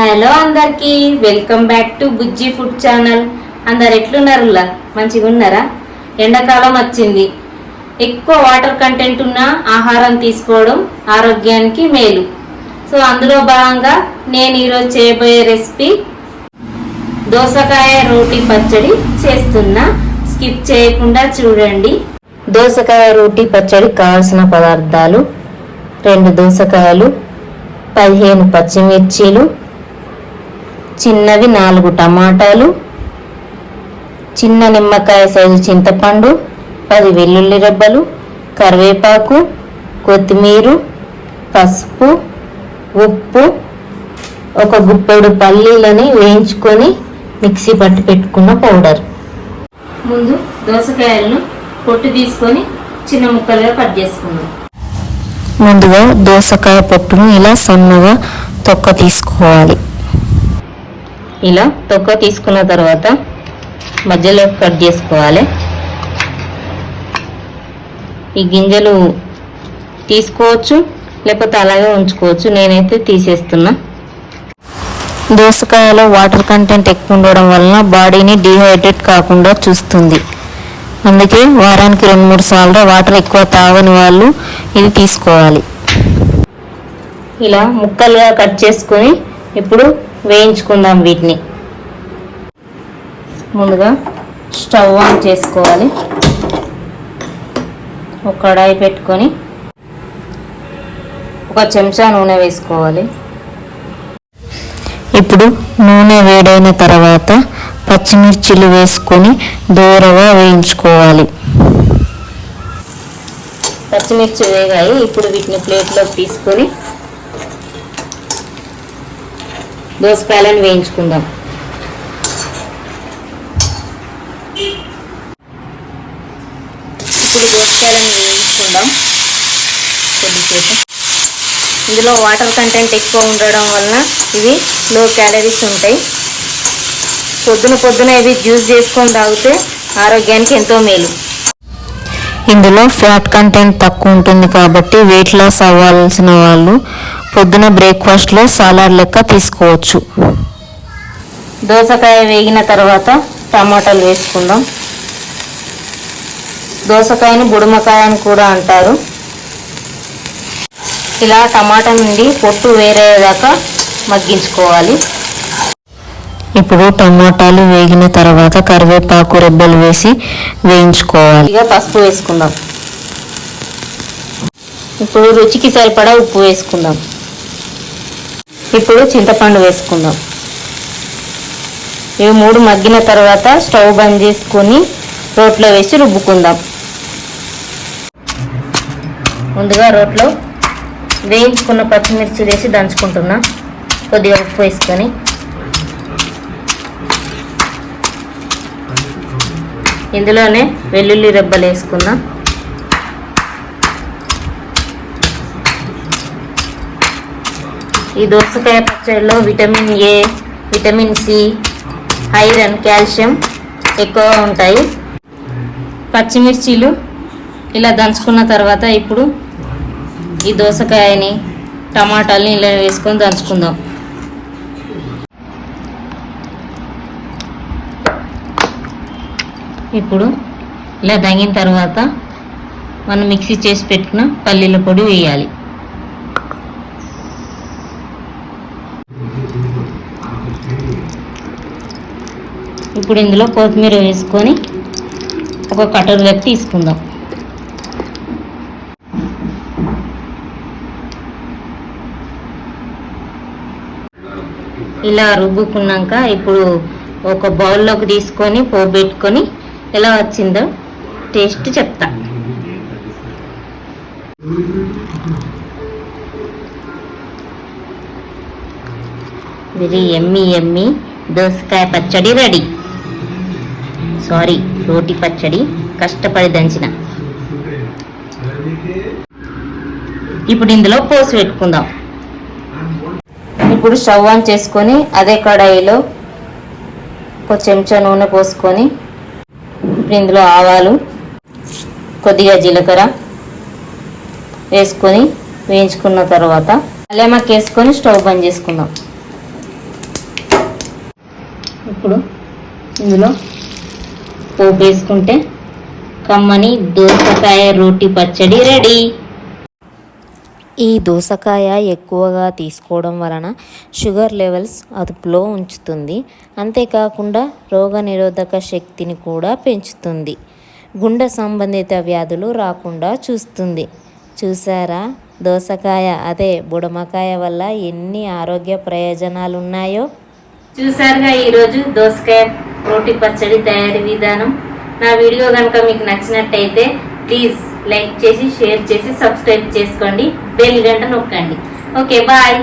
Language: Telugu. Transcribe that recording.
హలో అందరికి welcome back to Bujji food channel అందరు ఎట్లున్నారులా మంచిగా ఉన్నారా? ఎండాకాలం వచ్చింది. ఎక్కువ వాటర్ కంటెంట్ ఉన్న ఆహారం తీసుకోవడం ఆరోగ్యానికి మేలు. సో అందులో భాగంగా నేను ఈరోజు చేయబోయే రెసిపీ దోసకాయ రోటి పచ్చడి చేస్తున్నా. స్కిప్ చేయకుండా చూడండి. దోసకాయ రోటి పచ్చడి కావాల్సిన పదార్థాలు రెండు దోసకాయలు పదిహేను పచ్చిమిర్చీలు చిన్నవి నాలుగు టమాటాలు చిన్న నిమ్మకాయ సైజు చింతపండు పది వెల్లుల్లి రెబ్బలు కరివేపాకు కొత్తిమీర పసుపు ఉప్పు ఒక గుప్పెడు పల్లీలని వేయించుకొని మిక్సీ పట్టి పెట్టుకున్న పౌడర్. ముందు దోసకాయలను పొట్టు తీసుకొని చిన్న ముక్కలుగా కట్ చేసుకున్నాం ముందుగా దోసకాయ పొట్టును ఇలా సన్నగా తొక్క తీసుకోవాలి. ఇలా తొక్క తీసుకున్న తర్వాత మధ్యలో కట్ చేసుకోవాలి. ఈ గింజలు తీసుకోవచ్చు లేకపోతే అలాగే ఉంచుకోవచ్చు. నేనైతే తీసేస్తున్నా. దోసకాయలో వాటర్ కంటెంట్ ఎక్కువ ఉండడం వలన బాడీని డీహైడ్రేట్ కాకుండా చూస్తుంది. అందుకే వారానికి రెండు మూడు సార్లు వాటర్ ఎక్కువ తాగని వాళ్ళు ఇది తీసుకోవాలి. ఇలా ముక్కలుగా కట్ చేసుకొని ఇప్పుడు వేయించుకుందాం వీటిని. ముందుగా స్టవ్ ఆన్ చేసుకోవాలి. ఒక కడాయి పెట్టుకొని ఒక చెంచా నూనె వేసుకోవాలి. ఇప్పుడు నూనె వేడైన తర్వాత పచ్చిమిర్చిలు వేసుకొని దూరగా వేయించుకోవాలి. పచ్చిమిర్చి వేగాయి. ఇప్పుడు వీటిని ప్లేట్లోకి తీసుకొని దోసకాయలను వేయించుకుందాం. ఇప్పుడు దోసకాయలను వేయించుకుందాం. కొద్దిసేపు ఇందులో వాటర్ కంటెంట్ ఎక్కువ ఉండడం వలన ఇవి లో క్యాలరీస్ ఉంటాయి. పొద్దున పొద్దున ఇవి జ్యూస్ చేసుకొని తాగితే ఆరోగ్యానికి ఎంతో మేలు. ఇందులో ఫ్యాట్ కంటెంట్ తక్కువ ఉంటుంది కాబట్టి వెయిట్ లాస్ అవ్వాల్సిన వాళ్ళు పొద్దున బ్రేక్ఫాస్ట్లో సలాడ్ లెక్క తీసుకోవచ్చు. దోసకాయ వేగిన తర్వాత టమాటాలు వేసుకుందాం. దోసకాయని బుడమకాయ అని కూడా అంటారు. ఇలా టమాటా నుండి పొట్టు వేరేదాకా మగ్గించుకోవాలి. ఇప్పుడు టమాటాలు వేగిన తర్వాత కరివేపాకు రెబ్బలు వేసి వేయించుకోవాలి. ఇక పసుపు వేసుకుందాం. ఇప్పుడు రుచికి సరిపడా ఉప్పు వేసుకుందాం. ఇప్పుడు చింతపండు వేసుకుందాం. ఇవి మూడు మగ్గిన తర్వాత స్టవ్ బంద్ చేసుకొని రోట్లో వేసి రుబ్బుకుందాం. ముందుగా రోట్లో వేయించుకున్న పచ్చిమిర్చి వేసి దంచుకుంటున్నా. కొద్దిగా ఉప్పు వేసుకొని. ఇందులోనే వెల్లుల్లి రెబ్బలు వేసుకుందాం. ఈ దోసకాయ పచ్చడిలో vitamin A vitamin C iron calcium ఎక్కువగా ఉంటాయి. పచ్చిమిర్చీలు ఇలా దంచుకున్న తర్వాత ఇప్పుడు ఈ దోసకాయని టమాటాలని ఇలా వేసుకొని దంచుకుందాం. ఇప్పుడు ఇలా దంగిన తర్వాత మనం మిక్సీ చేసి పెట్టిన పల్లీల పొడి వేయాలి. ఇప్పుడు ఇందులో కొత్తిమీర వేసుకొని ఒక కటోరలోకి తీసుకుందాం. ఇలా రుబ్బుకున్నాక ఇప్పుడు ఒక బౌల్లోకి తీసుకొని పోబెట్టుకొని ఎలా వచ్చిందో టేస్ట్ చెప్తా. వెరీ ఎమ్మి ఎమ్మి దోసకాయ పచ్చడి రెడీ. సారీ రోటి పచ్చడి కష్టపడి దంచిన. ఇప్పుడు ఇందులో పోసి పెట్టుకుందాం. ఇప్పుడు స్టవ్ ఆన్ చేసుకొని అదే కడాయిలో ఒక చెంచా నూనె పోసుకొని ఇప్పుడు ఇందులో ఆవాలు కొద్దిగా జీలకర్ర వేసుకొని వేయించుకున్న తర్వాత అల్లెమ్మకి వేసుకొని స్టవ్ బంద్ చేసుకుందాం. ఇప్పుడు ఇందులో పోపు వేసుకుంటే కమ్మని దోసకాయ రోటి పచ్చడి రెడీ. ఈ దోసకాయ ఎక్కువగా తీసుకోవడం వలన షుగర్ లెవెల్స్ అదుపులో ఉంచుతుంది. అంతేకాకుండా రోగనిరోధక శక్తిని కూడా పెంచుతుంది. గుండె సంబంధిత వ్యాధులు రాకుండా చూస్తుంది. చూసారా? దోసకాయ అదే బుడమకాయ వల్ల ఎన్ని ఆరోగ్య ప్రయోజనాలు ఉన్నాయో చూసారుగా ఈరోజు దోసకాయ రోటి పచ్చడి తయారీ విధానం. నా వీడియో కనుక మీకు నచ్చినట్టయితే ప్లీజ్ లైక్ చేసి షేర్ చేసి సబ్స్క్రైబ్ చేసుకోండి. బెల్ గంట నొక్కండి. Okay bye.